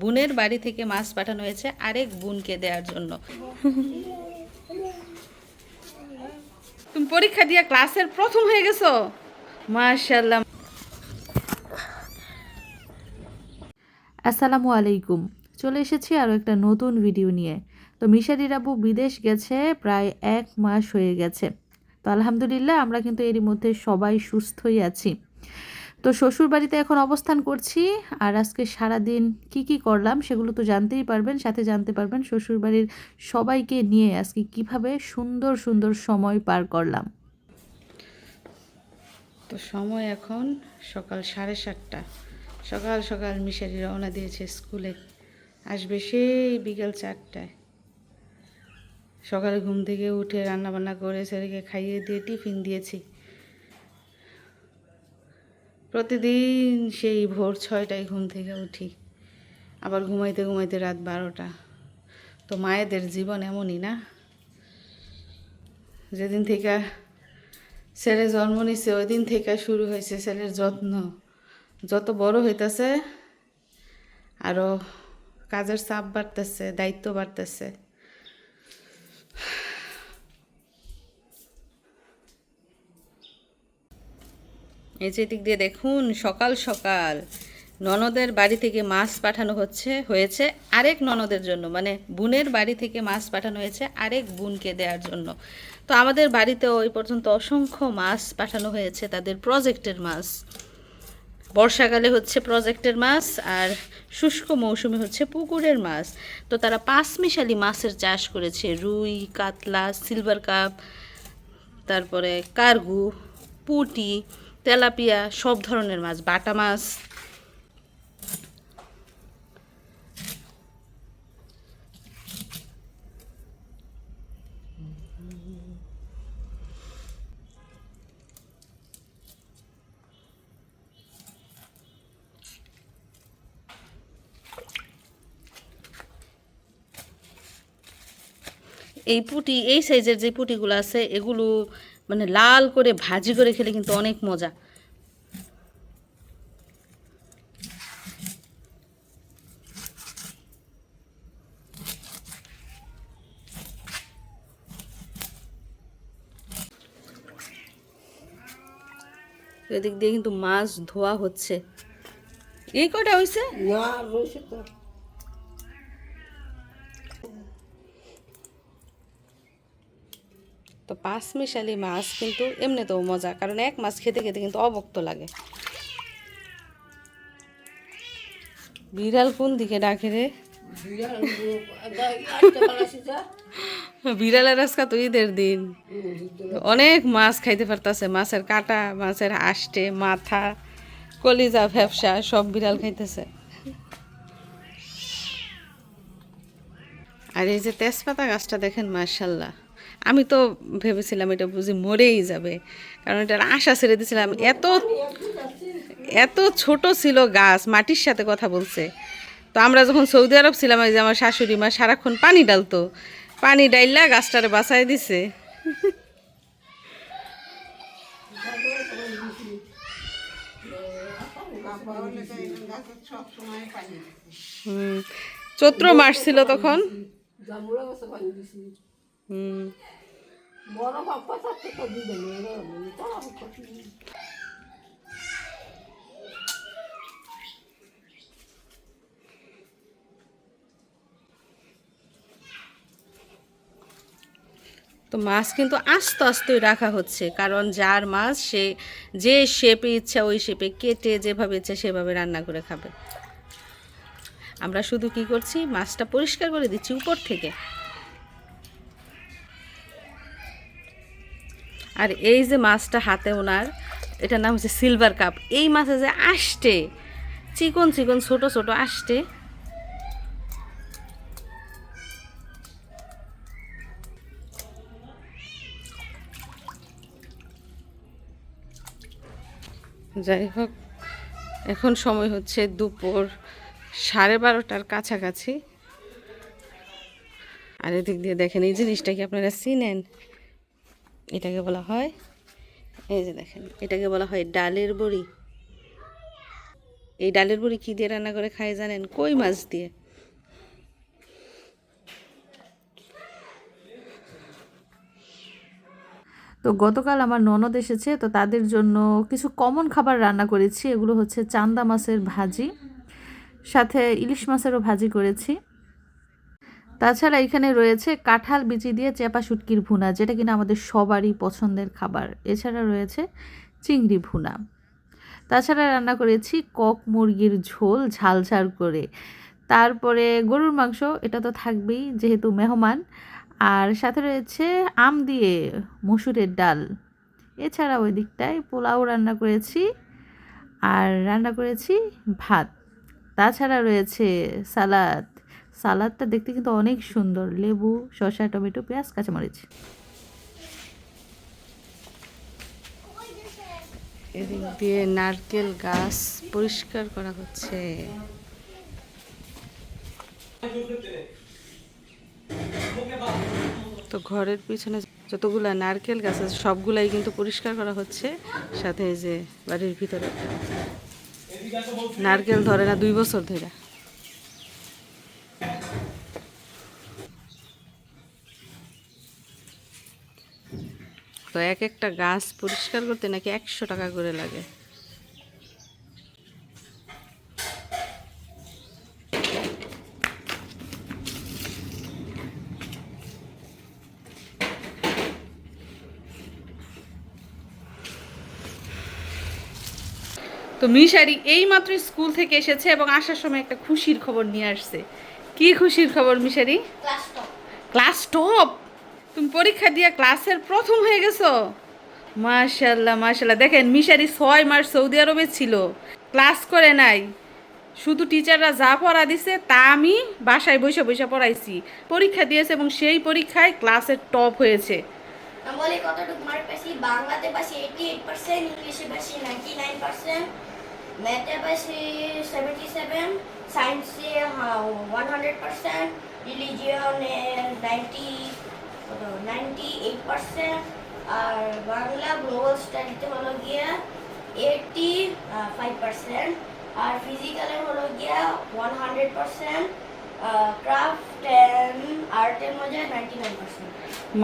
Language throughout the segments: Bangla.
বোনের বাড়ি থেকে মাছ পাঠানো হয়েছে আরেক বোনকে দেওয়ার জন্য। তুমি পরীক্ষা দিয়ে ক্লাসের প্রথম হয়ে গেছো? মাশাল্লাহ আসসালামু আলাইকুম। চলে এসেছি আরও একটা নতুন ভিডিও নিয়ে। তো মিশারির আব্বু বিদেশ গেছে প্রায় এক মাস হয়ে গেছে। তো আলহামদুলিল্লাহ আমরা কিন্তু এরই মধ্যে সবাই সুস্থই আছি। তো শ্বশুর বাড়িতে এখন অবস্থান করছি আর আজকে সারা দিন কি কি করলাম সেগুলো তো জানতেই পারবেন, সাথে জানতে পারবেন শ্বশুর বাড়ির সবাইকে নিয়ে আজকে কীভাবে সুন্দর সুন্দর সময় পার করলাম। তো সময় এখন সকাল সাড়ে সাতটা। সকাল সকাল মিশারি রওনা দিয়েছে স্কুলে। আসবে সেই বিকেল চারটায়। সকালে ঘুম থেকে উঠে রান্না বান্না করে ছেলেকে খাইয়ে দিয়ে টিফিন দিয়েছি। প্রতিদিন সেই ভোর ছয়টায় ঘুম থেকে উঠি। আবার ঘুমাইতে ঘুমাইতে রাত বারোটা। তো মায়েদের জীবন এমনই না? যেদিন থেকে ছেলে জন্ম নিছে ওই দিন থেকে শুরু হয়েছে ছেলের যত্ন। যত বড় হইতেছে আরও কাজের চাপ বাড়তেছে, দায়িত্ব বাড়তেছে। এই যে দিক দিয়ে দেখুন, সকাল সকাল। ননদের বাড়ি থেকে মাছ পাঠানো হচ্ছে, হয়েছে আরেক ননদের জন্য। মানে বোনের বাড়ি থেকে মাছ পাঠানো হয়েছে আরেক বোনকে দেওয়ার জন্য। তো আমাদের বাড়িতেও ওই পর্যন্ত অসংখ্য মাছ পাঠানো হয়েছে, তাদের প্রজেক্টের মাছ। বর্ষাকালে হচ্ছে প্রজেক্টের মাছ আর শুষ্ক মৌসুমে হচ্ছে পুকুরের মাছ। তো তারা পাঁচ মিশালি মাছের চাষ করেছে, রুই, কাতলা, সিলভার কাপ, তারপরে কার্গু, পুটি। তেলাপিয়া সব ধরনের মাছ বাটা মাছ। এই পুটি এই সাইজের যে পুটিগুলো আছে এগুলো মানে লাল করে ভাজি করে খেলে কিন্তু অনেক মজা। এদিক দিয়ে কিন্তু মাছ ধোয়া হচ্ছে। এই কটা হয়েছে তো। পাঁচ মিশালি মাছ কিন্তু এমনিতেও মজা কারণ এক মাছ খেতে খেতে কিন্তু অবক্ত লাগে। বিড়াল কোন দিকে ডাকে রে? বিড়ালের আজকা তো ঈদের দিন। অনেক মাছ খাইতে পারতাছে মাছের কাটা মাছের আষ্টে মাথা কলিজা ভ্যাবসা সব বিড়াল খাইতেছে। আর এই যে তেজপাতা গাছটা দেখেন মার্শাল্লাহ আমি তো ভেবেছিলাম এটা বুঝি মরেই যাবে। কারণ এটার আশা ছেড়ে দিয়েছিলাম। এত এত ছোট ছিল গাছ, মাটির সাথে কথা বলছে। তো আমরা যখন সৌদি আরব ছিলাম, এই যে আমার শাশুড়ি মা সারাক্ষণ পানি ডালতো। পানি ডাইলা গাছটারে বাঁচাই দিছে। চৈত্র মাস ছিল তখন। হুম। তো মাছ কিন্তু আস্তে আস্তে রাখা হচ্ছে কারণ যার মাছ সে যে শেপে ইচ্ছা ওই শেপে কেটে যেভাবে ইচ্ছা সেভাবে রান্না করে খাবে। আমরা শুধু কি করছি মাছটা পরিষ্কার করে দিচ্ছি উপর থেকে। আর এই যে মাছটা হাতে ওনার, এটার নাম হচ্ছে সিলভার কাপ এই মাছে যে আষ্টে চিকন চিকন, ছোট ছোট আষ্টে যাই হোক, এখন সময় হচ্ছে দুপুর সাড়ে বারোটার কাছাকাছি। আর এদিক দিয়ে দেখেন, এই জিনিসটা কি আপনারা চিনেন? এটাকে বলা হয়, এই যে দেখেন, এটাকে বলা হয় ডালের বড়ি। এই ডালের বড়ি কী দিয়ে রান্না করে খায় জানেন? কই মাছ দিয়ে। তো গতকাল আমার ননদ এসেছে, তো তাদের জন্য কিছু কমন খাবার রান্না করেছি। এগুলো হচ্ছে চান্দা মাছের ভাজি, সাথে ইলিশ মাছেরও ভাজি করেছি। তাছাড়া এখানে রয়েছে কাঁঠাল বিচি দিয়ে চেপা শুটকির ভুনা, যেটা কিনা আমাদের সবারই পছন্দের খাবার। এছাড়া রয়েছে চিংড়ি ভুনা। তাছাড়া রান্না করেছি কক মুরগির ঝোল ঝাল ঝাল করে। তারপরে গরুর মাংস, এটা তো থাকবেই যেহেতু মেহমান। আর সাথে রয়েছে আম দিয়ে মসুরের ডাল। এছাড়া ওই দিকটায় পোলাও রান্না করেছি আর রান্না করেছি ভাত। তাছাড়া রয়েছে সালাদ সালাদটা দেখতে কিন্তু অনেক সুন্দর। লেবু, শসা, টমেটো, পেঁয়াজ, কাঁচামরিচ। এদিক দিয়ে নারকেল গাছ পরিষ্কার করা হচ্ছে। তো ঘরের পিছনে যতগুলা নারকেল গাছ আছে, সবগুলাই কিন্তু পরিষ্কার করা হচ্ছে। সাথে যে বাড়ির ভিতরে নারকেল ধরে না দুই বছর ধরে। তো এক একটা গাছ পরিষ্কার করতে নাকি একশো টাকা করে লাগে। তো মিশারি এইমাত্র স্কুল থেকে এসেছে এবং আসার সময় একটা খুশির খবর নিয়ে আসছে। কি খুশির খবর মিশারি? ক্লাস টপ তুমি পরীক্ষা দিয়ে ক্লাসের প্রথম হয়ে গেছো? মাশাল্লাহ মাশাল্লাহ দেখেন, মিশারি ছয় মাস সৌদি আরবে ছিল। ক্লাস করে নাই। শুধু টিচাররা যা পড়া দিছে, তা আমি বাসায় বসে বসে পড়াইছি। পরীক্ষা দিয়েছে এবং সেই পরীক্ষায় ক্লাসের টপ হয়েছে। কতটুকু নাইনটি এইট পার্সেন্ট আর বাংলা গ্লোবাল স্টাডিতে হলো গিয়া এইটটি ফাইভ পার্সেন্ট আর ফিজিক্যালে হলো গিয়া ওয়ান হান্ড্রেড পার্সেন্ট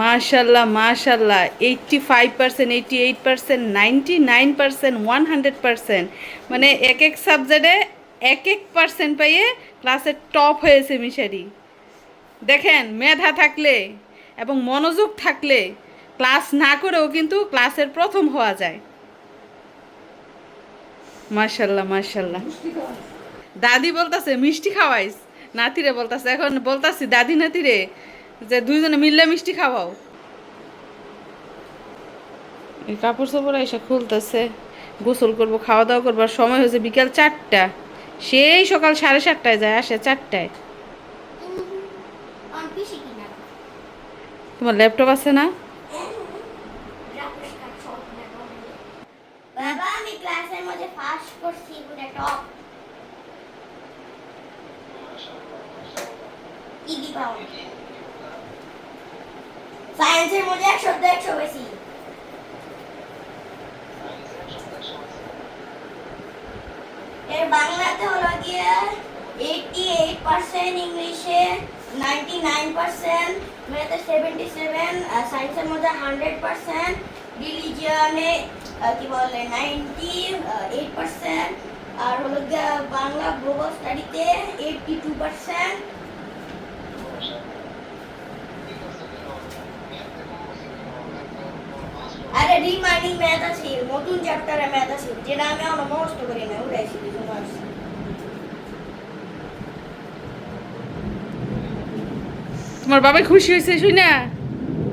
মাশাল্লাহ মাশাল্লাহ eighty five percent eighty eight percent ninety nine percent one hundred percent মানে এক এক সাবজেক্টে এক এক পার্সেন্ট পাইয়ে ক্লাসের টপ হয়েছে মিশারি। দেখেন, মেধা থাকলে। এবং মনোযোগ থাকলে ক্লাস না করেও কিন্তু ক্লাসের প্রথম হওয়া যায়। মাশাল্লাহ মাশাল্লাহ দাদি বলতাছে, মিষ্টি খাওয়াইস? নাতিরে বলতাছে, এখন বলতাছি দাদি নাতিরে যে দুইজনে মিললে মিষ্টি খাওয়াও। এই কাপড় চোপড় এসে খুলতেছে, গোসল করব খাওয়া দাওয়া করবার সময় হয়েছে বিকাল চারটা। সেই সকাল সাড়ে সাতটায় যায়, আসে চারটায় আমার পিসি কিনা তোমার ল্যাপটপ আছে না? সায়েন্সের মধ্যে এর বাংলাতে হলো গিয়ে এইটি এইট পার্সেন্ট ইংলিশে নাইনটি নাইন পার্সেন্ট ম্যাথে সেভেন্টি সেভেন সায়েন্সের মধ্যে হান্ড্রেড পার্সেন্ট রিলিজিয়নে কি বলে নাইনটি এইট পার্সেন্ট আর হলো গিয়ে বাংলা গ্লোবাল স্টাডিতে এইটটি টু পার্সেন্ট আরে রিমাইন্ডিং ম্যাথ আছে নতুন চ্যাপ্টারে ম্যাথ আছে যেটা আমি আমার মুখস্থ করি না উঠাইছি দুজন আসছে তোমার বাবাই খুশি হয়েছে শুই না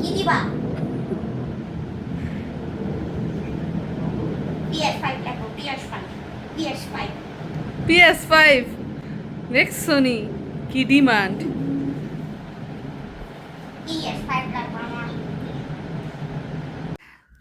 কি দিবা? পিএস ফাইভ নেক্সট সোনি কি ডিমান্ড পিএস ফাইভ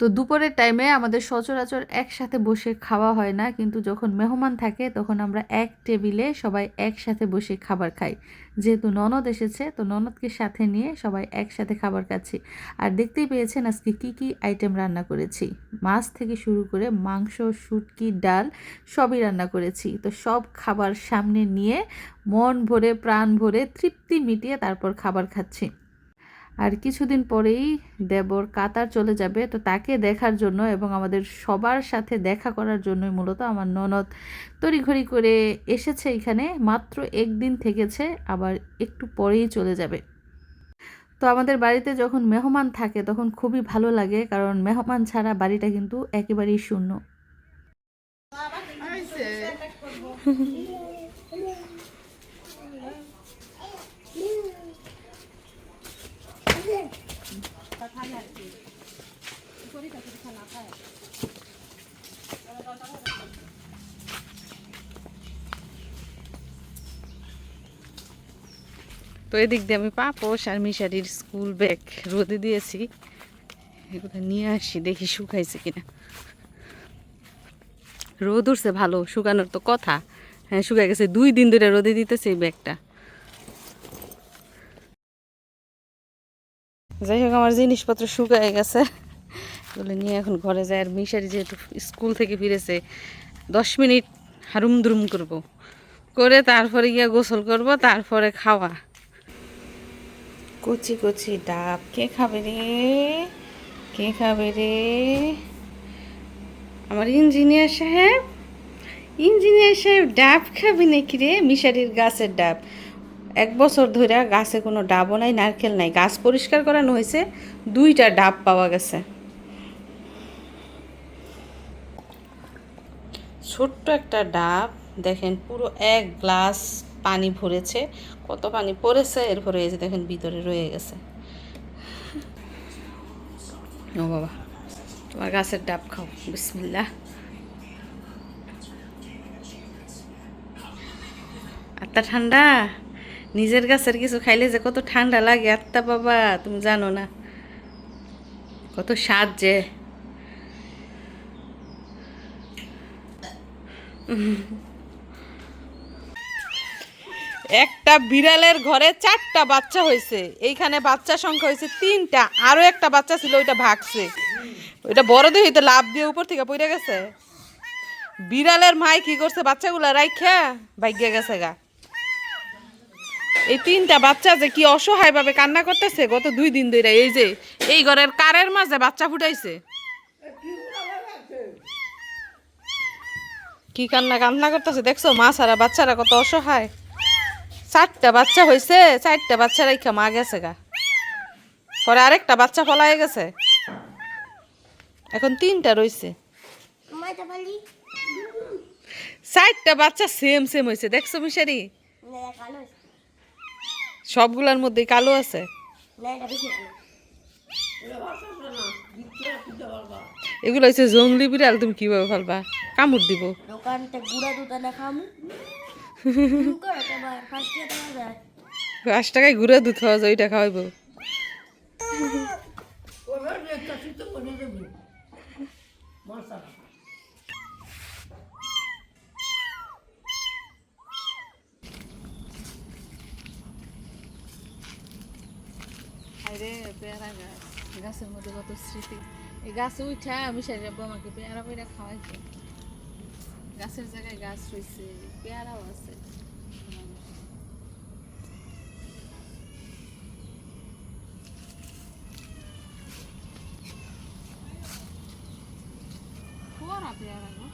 তো দুপুরের টাইমে আমাদের সচরাচর একসাথে বসে খাওয়া হয় না। কিন্তু যখন মেহমান থাকে, তখন আমরা এক টেবিলে সবাই একসাথে বসে খাবার খাই। যেহেতু ননদ এসেছে, তো ননদকে সাথে নিয়ে সবাই একসাথে খাবার খাচ্ছি। আর দেখতেই পেয়েছেন আজকে কি কি আইটেম রান্না করেছি। মাছ থেকে শুরু করে মাংস, শুটকি, ডাল সবই রান্না করেছি। তো সব খাবার সামনে নিয়ে মন ভরে, প্রাণ ভরে তৃপ্তি মিটিয়ে তারপর খাবার খাচ্ছি। আর কিছুদিন পরেই দেবর কাতার চলে যাবে। তো তাকে দেখার জন্য এবং আমাদের সবার সাথে দেখা করার জন্যই মূলত আমার ননদ তড়িঘড়ি করে এসেছে এখানে। মাত্র একদিন থেকেছে আবার একটু পরেই চলে যাবে। তো আমাদের বাড়িতে যখন মেহমান থাকে তখন খুবই ভালো লাগে কারণ মেহমান ছাড়া বাড়িটা কিন্তু একেবারেই শূন্য। তো এদিক দিয়ে আমি পাপোশ আর মিশারির স্কুল ব্যাগ রোদে দিয়েছি। এগুলো নিয়ে আসি, দেখি শুকাইছে কিনা। রোদ উঠছে ভালো, শুকানোর তো কথা। হ্যাঁ শুকাই গেছে। দুই দিন ধরে রোদে দিতেছে এই ব্যাগটা যাই হোক, আমার জিনিসপত্র শুকায় গেছে। এগুলো নিয়ে এখন ঘরে যায় আর মিশারি যেহেতু স্কুল থেকে ফিরেছে, দশ মিনিট হারুম দুরুম করব। করে তারপরে গিয়ে গোসল করব, তারপরে খাওয়া। কচি কচি ডাব। কে খাবে রে? কে খাবে রে? আমার ইঞ্জিনিয়ার সাহেব? ইঞ্জিনিয়ার সাহেব ডাব খাবি নাকি রে? মিশারির গাছের ডাব। এক বছর ধরে গাছে কোনো ডাবও নাই, নারকেল নাই। গাছ পরিষ্কার করানো হয়েছে, দুইটা ডাব পাওয়া গেছে। ছোট্ট একটা ডাব। দেখেন পুরো এক গ্লাস পানি ভরেছে। কত পানি পড়েছে? এরপরে এই যে দেখেন ভিতরে রয়ে গেছে। ও বাবা, তোমার গাছের ডাব খাও। বিসমিল্লা আত্মা ঠান্ডা? নিজের গাছের কিছু খাইলে যে কত ঠান্ডা লাগে আত্মা বাবা, তুমি জানো না। কত স্বাদ যে। একটা বিড়ালের ঘরে চারটা বাচ্চা হয়েছে। এইখানে বাচ্চা সংখ্যা হয়েছে তিনটা। আরও একটা বাচ্চা ছিল, ওইটা ভাগছে। ওইটা বড় দিয়ে হইতো লাভ দিয়ে উপর থেকে পড়ে গেছে। বিড়ালের মাই কি করছে, বাচ্চাগুলা রাইখা ভাগ্যে গেছে গা। এই তিনটা বাচ্চা যে কি অসহায় ভাবে কান্না করতেছে, গত দুই দিন ধরে এই যে, এই ঘরের কারের মাঝে বাচ্চা ফুটাইছে। কি কান্না কান্না করতেছে, দেখছ? মা সারা বাচ্চারা কত অসহায়। চারটা বাচ্চা হয়েছে চারটা বাচ্চা রাইখা মা গেছে গা। পরে আরেকটা বাচ্চা ফলাই গেছে। এখন তিনটা মাইটা চারটা বাচ্চা সেম সেম হয়েছে দেখছ মিশারি? সবগুলোর মধ্যেই কালো আছে। এগুলো হচ্ছে জঙ্গলি বিড়াল, তুমি কীভাবে ফেলবা কামড় দিব। দোকানতে গুড়া দুধ না পাঁচ টাকায় ঘুরে দুধ খাওয়া যায়, ওইটা গাছ। গাছের মধ্যে কত স্মৃতি। এই গাছে উঠা আমি সারি আমাকে, পেয়ারা পেয়ারা খাওয়াইছে। গাছের জায়গায় গাছ রয়েছে পেয়ারাও আছে। পেয়ারা গো?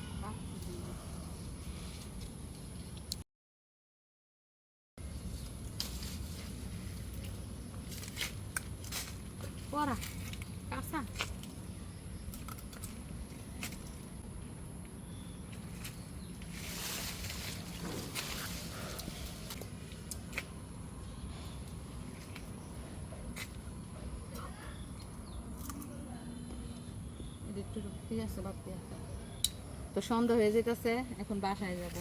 তো হয়ে যেতেছে এখন বাসায় যাব।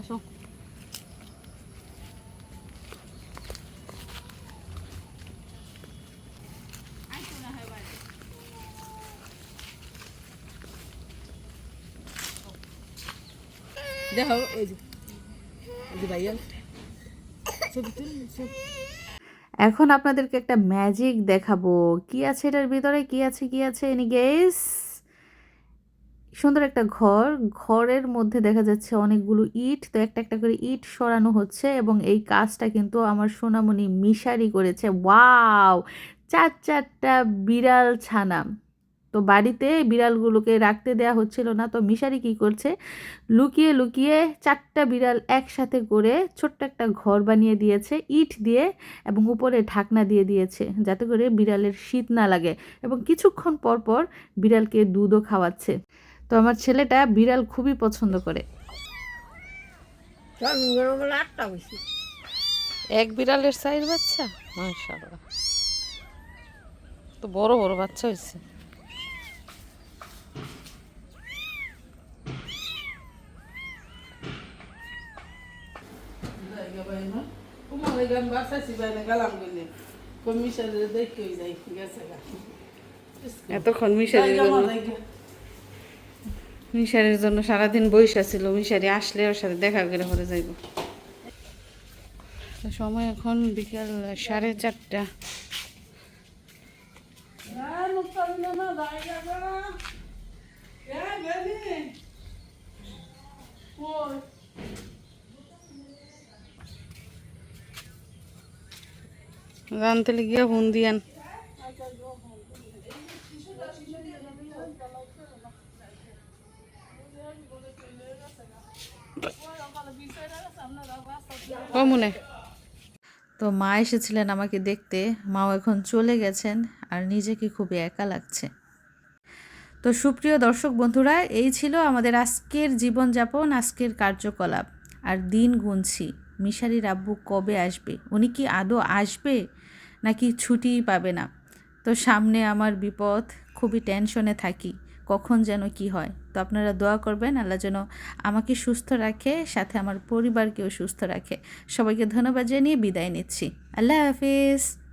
আসো। এখন আপনাদেরকে একটা ম্যাজিক দেখাবো। কি আছে এটার ভিতরে? কি আছে কি আছে? এনি গেস সুন্দর একটা ঘর। ঘরের মধ্যে দেখা যাচ্ছে অনেকগুলো ইট। তো একটা একটা করে ইট সরানো হচ্ছে এবং এই কাজটা কিন্তু আমার সোনামণি মিশারি করেছে। ওয়াও! চার চারটা বিড়াল ছানা। তো বাড়িতে বিড়ালগুলোকে রাখতে দেয়া হচ্ছিল না। তো মিশারি কি করছে? লুকিয়ে লুকিয়ে চারটা বিড়াল একসাথে করে ছোট্ট একটা ঘর বানিয়ে দিয়েছে। ইট দিয়ে এবং উপরে ঢাকনা দিয়ে দিয়েছে যাতে করে বিড়ালের শীত না লাগে এবং কিছুক্ষণ পর পর বিড়ালকে দুধও খাওয়াচ্ছে। তো আমার ছেলেটা বিড়াল খুবই পছন্দ করে। এক বিড়ালের সাইজ বাচ্চা? মাশাআল্লাহ। তো বড় বড় বাচ্চা হয়েছে। এতক্ষণ জন্য মিশারির জন্য সারাদিন বৈশা ছিল মিশারি আসলে ওর সাথে দেখা করে পরে যাইব। সময় এখন বিকাল সাড়ে চারটা। জানতে গিয়া ফোন দিয়ান। কমনে তো মা এসেছিলেন আমাকে দেখতে। মাও এখন চলে গেছেন আর নিজেকে খুবই একা লাগছে। তো সুপ্রিয় দর্শক বন্ধুরা, এই ছিল আমাদের আজকের জীবনযাপন, আজকের কার্যকলাপ। আর দিন গুনছি, মিশারির আব্বু কবে আসবে? উনি কি আদৌ আসবে নাকি ছুটিই পাবে না? তো সামনে আমার বিপদ, খুবই টেনশনে থাকি। কখন যেন কি হয়। তো আপনারা দোয়া করবেন, আল্লাহ যেন আমাকে সুস্থ রাখে, সাথে আমার পরিবারকেও সুস্থ রাখে। সবাইকে ধন্যবাদ জানিয়ে বিদায় নিচ্ছি। আল্লাহ হাফিজ।